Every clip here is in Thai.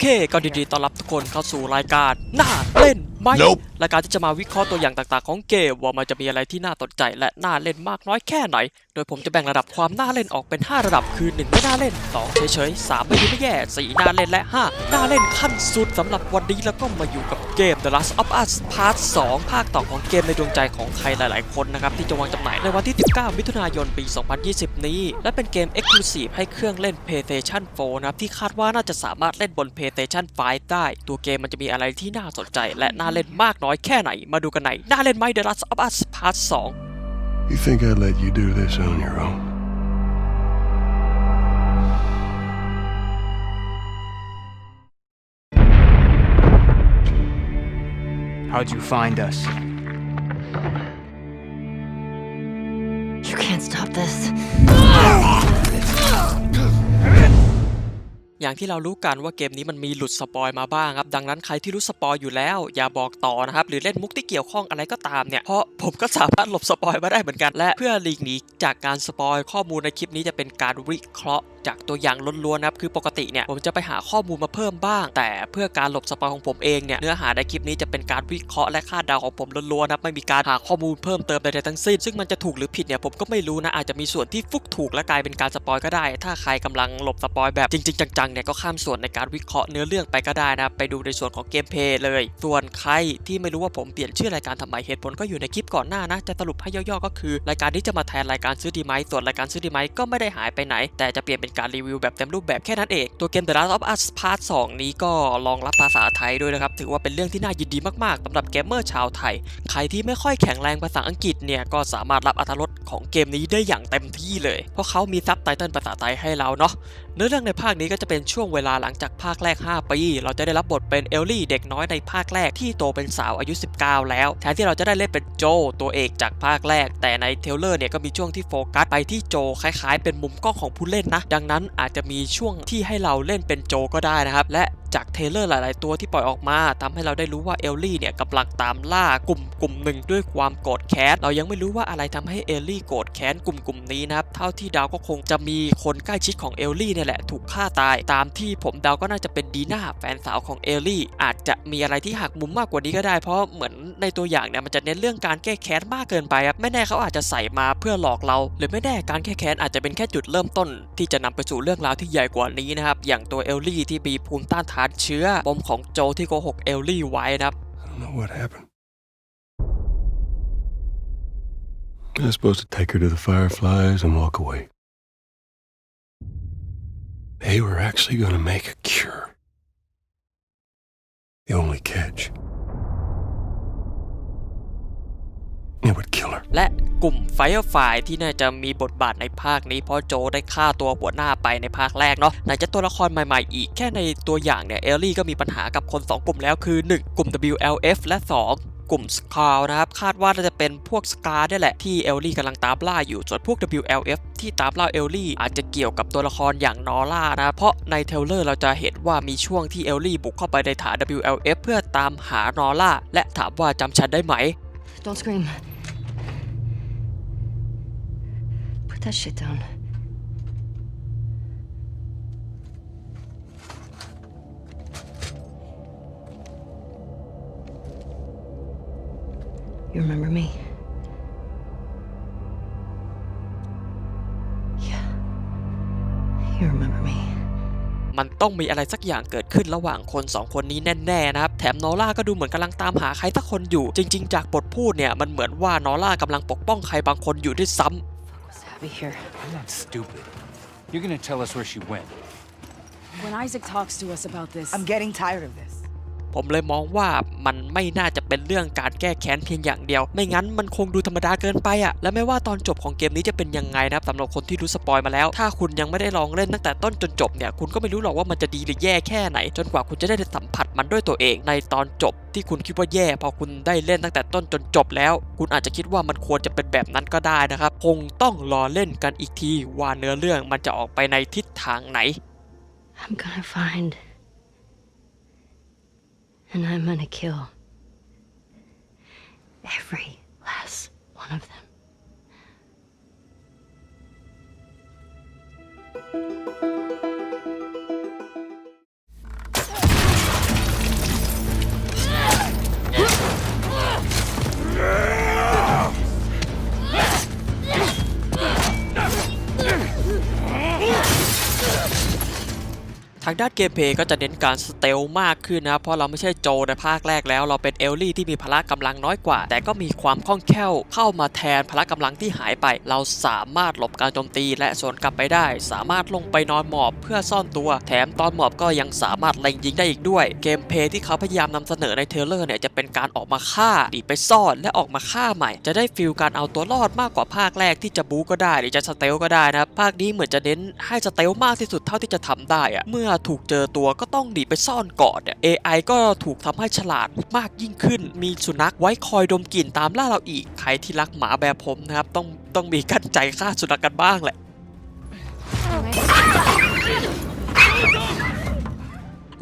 เคก็ดีดีต้อนรับทุกคนเข้าสู่รายการน่าเล่นไหม Nope รายการที่จะมาวิเคราะห์ตัวอย่างต่างๆ ของเกมว่ามันจะมีอะไรที่น่าสนใจและน่าเล่นมากน้อยแค่ไหนโดยผมจะแบ่งระดับความน่าเล่นออกเป็น 5 ระดับคือ 1 ไม่น่าเล่น 2 เฉยๆ 3 ไม่ดีไม่แย่ 4 น่าเล่นและ 5 น่าเล่นขั้นสุดสำหรับวันนี้แล้วก็มาอยู่กับเกม The Last of Us Part 2 ภาคต่อของเกมในดวงใจของใครหลายๆ คนนะครับ ที่จะวางจำหน่ายในวันที่ 19 มิถุนายนปี 2020 นี้ และเป็นเกม Exclusive ให้เครื่องเล่น PlayStation 4 นะครับ ที่คาดว่าน่าจะสามารถเล่นบน PlayStation 5 ได้ ตัวเกมมันจะมีอะไรที่น่าสนใจ และน่าเล่นมากน้อยแค่ไหน มาดูกันไหนน่าเล่นไหม The Last of Us Part 2 You think I'd let you do this on your own? How'd you find us? You can't stop this. อย่างที่เรารู้กันว่าเกมนี้มันมีหลุดสปอยมาบ้างครับ ดังนั้นใครที่รู้สปอยอยู่แล้ว อย่าบอกต่อนะครับ หรือเล่นมุกที่เกี่ยวข้องอะไรก็ตามเนี่ย เพราะผมก็สามารถหลบสปอยมาได้เหมือนกัน และเพื่อหลีกหนีจากการสปอยข้อมูลในคลิปนี้จะเป็นการวิเคราะห์จากตัวอย่างล้วนๆนะครับคือปกติเนี่ยผมจะไปหาข้อมูลมาเพิ่มบ้าง แต่เพื่อการหลบสปอยของผมเองเนี่ยเนื้อหาในคลิปนี้จะเป็นการวิเคราะห์และคาดเดาของผมล้วนๆนะครับไม่มีการหาข้อมูลเพิ่มเติมใดๆทั้งสิ้น ซึ่งมันจะถูกหรือผิดเนี่ยผมก็ไม่รู้นะอาจจะมีส่วนที่ฟุกถูกและกลายเป็นการสปอยก็ได้ ถ้าใครกำลังหลบสปอยแบบจริงๆจังๆเนี่ยก็ข้ามส่วนในการวิเคราะห์เนื้อเรื่องไปก็ได้นะไปดูในส่วนของเกมเพลย์เลย ส่วนใครที่ไม่รู้ว่าผมเปลี่ยนชื่อรายการทำไมเหตุผลก็อยู่ในคลิปก่อนหน้านะจะสรุปให้ย่อๆก็คือ รายการที่จะมาแทนรายการซื้อดีไหมส่วนรายการซื้อดีไหมก็ไม่ได้หายไปไหน แต่จะเปลี่ยนเป็นการรีวิวแบบเต็มรูปแบบแค่นั้นเอง ตัวเกม The Last of Us Part 2 นี้ก็รองรับภาษาไทยด้วยนะครับ ถือว่าเป็นเรื่องที่น่ายินดีมากๆสำหรับเกมเมอร์ชาวไทย ใครที่ไม่ค่อยแข็งแรงภาษาอังกฤษเนี่ย ก็สามารถรับอรรถรสของเกมนี้ได้อย่างเต็มที่เลย เพราะเขามีซับไตเติลภาษาไทยให้เราเนาะเนื้อเรื่องในภาคนี้ก็จะเป็นช่วงเวลาหลังจากภาคแรก 5 ปี เราจะได้รับบทเป็นเอลลี่เด็กน้อยในภาคแรกที่โตเป็นสาวอายุ 19 แล้ว แทนที่เราจะได้เล่นเป็นโจตัวเอกจากภาคแรก แต่ในเทลเลอร์เนี่ยก็มีช่วงที่โฟกัสไปที่โจคล้ายๆ เป็นมุมกล้องของผู้เล่นนะ ดังนั้นอาจจะมีช่วงที่ให้เราเล่นเป็นโจก็ได้นะครับ และ จากเทเลอร์หลาย ๆ ตัวที่ปล่อยออกมาทำให้เราได้รู้ว่าเอลลี่เนี่ยกำลังตามล่ากลุ่มกลุ่มหนึ่งด้วยความโกรธแค้นเรายังไม่รู้ว่าอะไรทำให้เอลลี่โกรธแค้นกลุ่มกลุ่มนี้นะครับเท่าที่เดาก็คงจะมีคนใกล้ชิดของเอลลี่เนี่ยแหละถูกฆ่าตาย ตามที่ผมเดาก็น่าจะเป็นดีน่าแฟนสาวของเอลลี่อาจจะมีอะไรที่หักมุมมากกว่านี้ก็ได้ เพราะเหมือนในตัวอย่างเนี่ยมันจะเน้นเรื่องการแก้แค้นมากเกินไปครับไม่แน่เขาอาจจะใส่มาเพื่อหลอกเรา หรือไม่แน่การแก้แค้นอาจจะเป็นแค่จุดเริ่มต้น ที่จะนำไปสู่เรื่องราวที่ใหญ่กว่านี้นะครับอย่างตัวเอลลี่ที่มีภูมิต้านทานเชื้อปมของโจที่โกหกเอลลี่ไว้นะครับ I don't know what happened. I was supposed to take her to the fireflies and walk away. They were actually going to make a cure. The only catch. และกลุ่มไฟร์ไฟที่น่าจะมีบทบาทในภาคนี้เพราะโจได้ฆ่าตัวหัวหน้าไปในภาคแรกเนาะไหนจะตัวละครใหม่ๆอีกแค่ในตัวอย่างเนี่ยเอลลี่ก็มีปัญหากับคน 2 กลุ่มแล้วคือ 1 กลุ่ม WLF และ 2กลุ่มสคาลนะครับ คาดว่าน่าจะเป็นพวกสกาได้แหละที่เอลลี่กำลังตามล่าอยู่ ส่วนพวก WLF ที่ตามล่าเอลลี่อาจจะเกี่ยวกับตัวละครอย่างนอร่านะ เพราะในเทลเลอร์เราจะเห็นว่ามีช่วงที่เอลลี่บุกเข้าไปในฐาน WLF เพื่อตามหานอร่าและถามว่าจำฉันได้ไหม Don't scream. That shit down. You remember me? Yeah. You remember me. มันต้องมีอะไรสักอย่างเกิดขึ้นระหว่างคนสองคนนี้แน่ๆนะครับ แถมนอร่าก็ดูเหมือนกำลังตามหาใครสักคนอยู่ จริง ๆ จากบทพูดเนี่ย มันเหมือนว่านอร่ากำลังปกป้องใครบางคนอยู่ด้วยซ้ำ What's Abby here? I'm not stupid. You're gonna tell us where she went. When Isaac talks to us about this, I'm getting tired of this. ผมเลยมองว่ามันไม่น่าจะเป็นเรื่องการแก้แค้นเพียงอย่างเดียว ไม่งั้นมันคงดูธรรมดาเกินไปอะและไม่ว่าตอนจบของเกมนี้จะเป็นยังไงนะครับสำหรับคนที่รู้สปอยมาแล้ว ถ้าคุณยังไม่ได้ลองเล่นตั้งแต่ต้นจนจบเนี่ย คุณก็ไม่รู้หรอกว่ามันจะดีหรือแย่แค่ไหน จนกว่าคุณจะได้สัมผัสมันด้วยตัวเอง ในตอนจบที่คุณคิดว่าแย่ พอคุณได้เล่นตั้งแต่ต้นจนจบแล้ว คุณอาจจะคิดว่ามันควรจะเป็นแบบนั้นก็ได้นะครับ คงต้องรอเล่นกันอีกทีว่าเนื้อเรื่องมันจะออกไปในทิศทางไหน I'm gonna find. And I'm gonna kill. Every last one of them. างด้านเกมเพย์ก็จะเน้นการสเตลมากขึ้นนะเพราะเราไม่ใช่โจในภาคแรกแล้ว เราเป็นเอลลี่ที่มีพละกำลังน้อยกว่า แต่ก็มีความคล่องแคล่วเข้ามาแทนพละกำลังที่หายไป เราสามารถหลบการโจมตี และสวนกลับไปได้ สามารถลงไปนอนหมอบเพื่อซ่อนตัว แถมตอนหมอบก็ยังสามารถเล็งยิงได้อีกด้วย เกมเพย์ที่เขาพยายามนำเสนอในเทเลอร์เนี่ยจะเป็นการออกมาฆ่าหนีไปซ่อนและออกมาฆ่าใหม่ จะได้ฟิลการเอาตัวรอดมากกว่าภาคแรกที่จะบู๊ก็ได้ หรือจะสเตลก็ได้นะภาคนี้เหมือนจะเน้นให้สเตลมากที่สุดเท่าที่จะทำได้อะเมื่อถููกเจอตัวก็ต้องหนีไปซ่อนก่อนเนี่ย AI ก็ถูกทำให้ฉลาดมากยิ่งขึ้น มีสุนัขไว้คอยดมกลิ่นตามล่าเราอีก ใครที่รักหมาแบบผมนะครับ ต้องต้องมีกั้นใจฆ่าสุนัขกันบ้างแหละ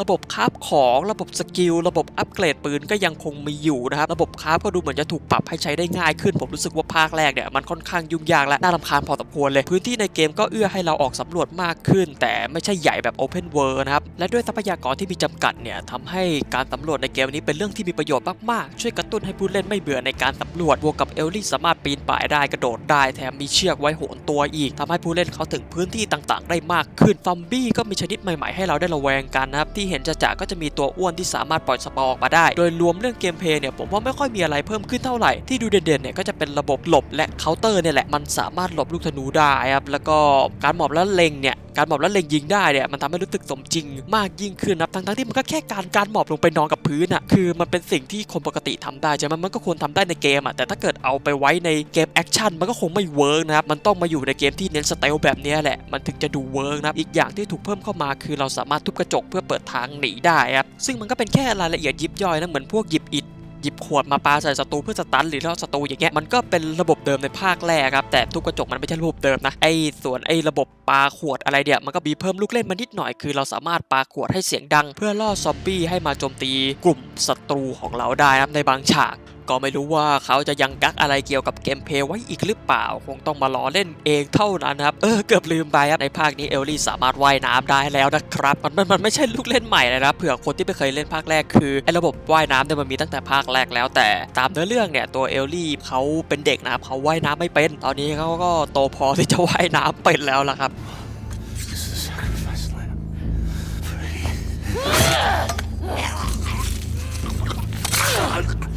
ระบบคาฟของระบบสกิลระบบอัปเกรดปืนก็ยังคงมีอยู่นะครับระบบคาฟก็ดูเหมือนจะถูกปรับให้ใช้ได้ง่ายขึ้น ผมรู้สึกว่าภาคแรกเนี่ยมันค่อนข้างยุ่งยากและน่ารำคาญพอสมควรเลย พื้นที่ในเกมก็เอื้อให้เราออกสำรวจมากขึ้น แต่ไม่ใช่ใหญ่แบบ Open World นะครับและด้วยทรัพยากรที่มีจำกัดเนี่ยทำให้การสำรวจในเกมนี้เป็นเรื่องที่มีประโยชน์มากๆช่วยกระตุ้นให้ผู้เล่นไม่เบื่อในการสำรวจบวกกับเอลลี่สามารถปีนป่ายได้กระโดดได้แถมมีเชือกไว้โหนตัวอีกทำให้ผู้เล่นเขาถึงพื้นที่ต่างๆ ได้มากขึ้นซอมบี้ก็มีชนิดใหม่ๆให้เราได้ระแวงกันนะครับที่เห็นจะจะก็จะมีตัวอ้วนที่สามารถปล่อยสปอร์ออกมาได้ โดยรวมเรื่องเกมเพลย์เนี่ยผมว่าไม่ค่อยมีอะไรเพิ่มขึ้นเท่าไหร่ ที่ดูเด่นๆเนี่ยก็จะเป็นระบบหลบและเคาน์เตอร์เนี่ยแหละ มันสามารถหลบลูกธนูได้ครับ แล้วก็การหมอบแล้วเล็งเนี่ยการหมอบแล้วเล็งยิงได้เนี่ยมันทำให้รู้สึกสมจริงมากยิ่งขึ้นนะทั้งๆที่มันก็แค่การการหมอบลงไปนอนกับพื้นอะคือมันเป็นสิ่งที่คนปกติทำได้ใช่ไหมมันก็ควรทำได้ในเกมอะแต่ถ้าเกิดเอาไปไว้ในเกมแอคชั่นมันก็คงไม่เวิร์กนะครับมันต้องมาอยู่ในเกมที่เน้นสเตลแบบนี้แหละมันถึงจะดูเวิร์กนะอีกอย่างที่ถูกเพิ่มเข้ามาคือเราสามารถทุบกระจกเพื่อเปิดทางหนีได้ครับซึ่งมันก็เป็นแค่รายละเอียดยิบย่อยนะเหมือนพวกหยิบอิฐหยิบขวดมาปาใส่ศัตรูเพื่อสตันหรือล่อศัตรูอย่างเงี้ยมันก็เป็นระบบเดิมในภาคแรกครับแต่ทุกกระจกมันไม่ใช่ระบบเดิมนะไอ้ส่วนไอ้ระบบปาขวดอะไรเดี่ยมันก็มีเพิ่มลูกเล่นมานิดหน่อยคือ เราสามารถปาขวดให้เสียงดัง เพื่อล่อซอมบี้ให้มาโจมตีกลุ่มศัตรูของเราได้นะครับในบางฉาก ก็ไม่รู้ว่าเขาจะยังกักอะไรเกี่ยวกับเกมเพลย์ไว้อีกหรือเปล่า คงต้องมารอเล่นเองเท่านั้นนะครับ เออเกือบลืมไปครับในภาคนี้เอลลี่สามารถว่ายน้ำได้แล้วนะครับ มันมันมันไม่ใช่ลูกเล่นใหม่เลยนะเผื่อคนที่ไม่เคยเล่นภาคแรกคือไอ้ระบบว่ายน้ำเนี่ยมันมีตั้งแต่ภาคแรกแล้ว แต่ตามเนื้อเรื่องเนี่ยตัวเอลลี่เขาเป็นเด็กนะครับเขาว่ายน้ำไม่เป็น ตอนนี้เขาก็โตพอที่จะว่ายน้ำเป็นแล้วล่ะครับ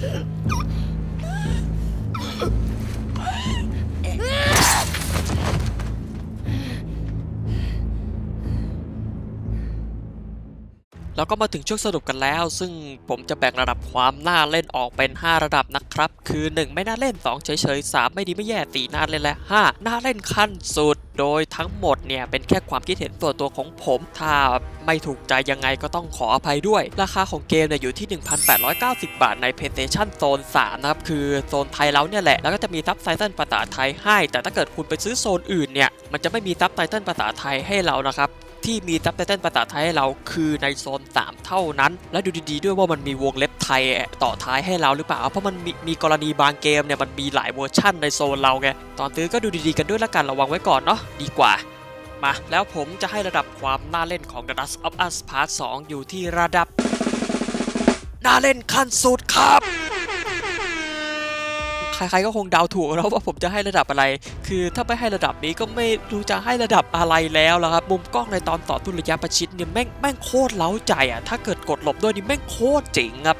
This แล้วก็มาถึงช่วงสรุปกันแล้ว ซึ่งผมจะแบ่งระดับความน่าเล่นออกเป็น 5 ระดับนะครับ คือ 1 ไม่น่าเล่น 2 เฉยๆ 3 ไม่ดีไม่แย่ 4 น่าเล่นและ 5 น่าเล่นขั้นสุด โดยทั้งหมดเนี่ย เป็นแค่ความคิดเห็นตัวตัวของผม ถ้าไม่ถูกใจยังไงก็ต้องขออภัยด้วย ราคาของเกมเนี่ยอยู่ที่ 1,890 บาทใน PlayStation Zone 3 นะครับ คือโซนไทยแล้วเนี่ยแหละ แล้วก็จะมีซับไตเติลภาษาไทยให้ แต่ถ้าเกิดคุณไปซื้อโซนอื่นเนี่ย มันจะไม่มีซับไตเติลภาษาไทยให้เรานะครับ ที่มีซับไตเติลภาษาไทยให้เราคือในโซน 3 เท่านั้น และดูดีๆด้วยว่ามันมีวงเล็บไทยต่อท้ายให้เราหรือเปล่า เพราะมันมีมีกรณีบางเกมเนี่ยมันมีหลายเวอร์ชั่นในโซนเราไงตอนซื้อก็ดูดีๆกันด้วยละกันระวังไว้ก่อนเนาะดีกว่ามา แล้วผมจะให้ระดับความน่าเล่นของ The Last of Us Part 2 อยู่ที่ระดับ น่าเล่นขั้นสุดครับ ใครๆก็คงเดาถูกแล้วว่าผมจะให้ระดับอะไร คือถ้าไม่ให้ระดับนี้ก็ไม่รู้จะให้ระดับอะไรแล้วล่ะครับมุมกล้องในตอนต่อทุนระยะประชิดเนี่ยแม่งแม่งโคตรเล้าใจอะถ้าเกิดกดหลบด้วยนี่แม่งโคตรเจ๋งครับ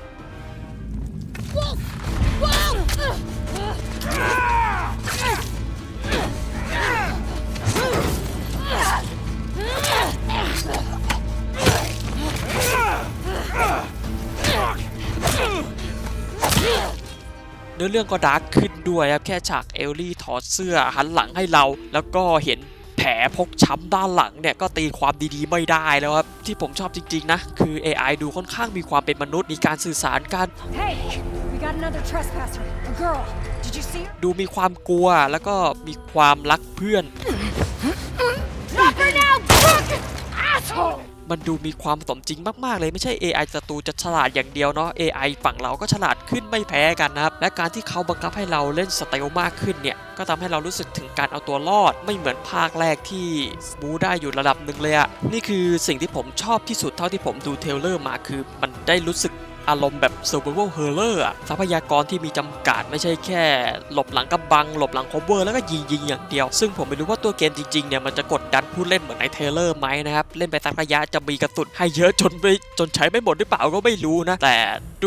นื้อเรื่องก็ดาร์กขึ้นด้วยครับแค่ฉากเอลลี่ถอดเสื้อหันหลังให้เรา แล้วก็เห็นแผลพกช้ำด้านหลังเนี่ยก็ตีความดีๆไม่ได้แล้วครับ ที่ผมชอบจริง ๆ นะ คือ AI ดูค่อนข้างมีความเป็นมนุษย์มีการสื่อสารกัน Hey, we got another trespasser. A girl. Did you see her? ดูมีความกลัวแล้วก็มีความรักเพื่อน มันดูมีความสมจริงมากๆเลยไม่ใช่ AI ศัตรูจะฉลาดอย่างเดียวเนาะ AI ฝั่งเราก็ฉลาดขึ้นไม่แพ้กันนะครับ และการที่เขาบังคับให้เราเล่นสเตลมากขึ้นเนี่ย ก็ทำให้เรารู้สึกถึงการเอาตัวรอด ไม่เหมือนภาคแรกที่บูได้อยู่ระดับหนึ่งเลยอะนี่คือสิ่งที่ผมชอบที่สุดเท่าที่ผมดูเทเลอร์มาคือ มันได้รู้สึก อารมณ์แบบ survival horror อะทรัพยากรที่มีจำกัดไม่ใช่แค่ หลบหลังกำบัง หลบหลังคอเวอร์แล้วก็ยิงยิงอย่างเดียว ซึ่งผมไม่รู้ว่าตัวเกมจริงๆเนี่ยมันจะกดดันผู้เล่นเหมือนในเทเลอร์ไหมนะครับ เล่นไปสักระยะจะมีกระสุนให้เยอะจนไม่จนใช้ไม่หมดหรือเปล่าก็ไม่รู้นะแต่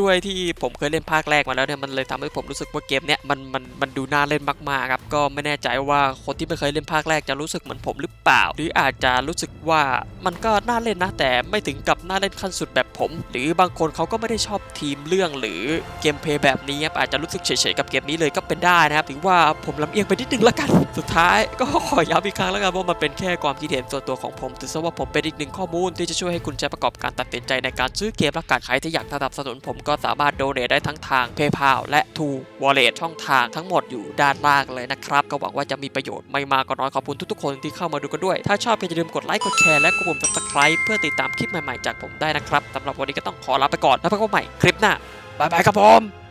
ด้วยที่ผมเคยเล่นภาคแรกมาแล้วเนี่ยมันเลยทำให้ผมรู้สึกว่าเกมเนี้ยมันมันมันดูน่าเล่นมากๆครับก็ไม่แน่ใจว่าคนที่ไม่เคยเล่นภาคแรกจะรู้สึกเหมือนผมหรือเปล่า หรืออาจจะรู้สึกว่ามันก็น่าเล่นนะแต่ไม่ถึงกับน่าเล่นขั้นสุดแบบผม หรือบางคนเขาก็ไม่ได้ชอบทีมเรื่องหรือเกมเพย์แบบนี้ครับอาจจะรู้สึกเฉยๆกับเกมนี้เลยก็เป็นได้นะครับถือว่าผมลำเอียงไปนิดนึงละกัน สุดท้ายก็ขอย้ำอีกครั้งแล้วกันว่ามันเป็นแค่ความคิดเห็นส่วนตัวของผมถือซะว่าผมเป็นอีกหนึ่งข้อมูลที่จะช่วยให้คุณใช้ประกอบการตัดสินใจในการซื้อเกมและการใครที่อยากสนับสนุนผมก็สามารถโดเนทได้ทั้งทาง PayPal และ t o Wallet ช่องทางทั้งหมดอยู่ด้านล่างเลยนะครับ ก็หวังว่าจะมีประโยชน์ไม่มากก็น้อยขอบคุณทุกๆคนที่เข้ามาดูกันด้วย ถ้าชอบก็อย่าลืมกดไลค์กดแชร์และกดปุ่ม subscribe เพื่อติดตามคลิปใหม่ๆจากผมได้นะครับสำหรับวันนี้ก็ต้องขอลาไปก่อนแล้วพบกันใหม่คลิปหน้าบายบายครับผม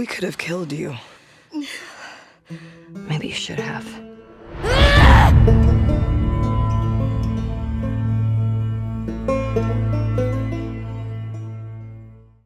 We could have killed you. Maybe you should have.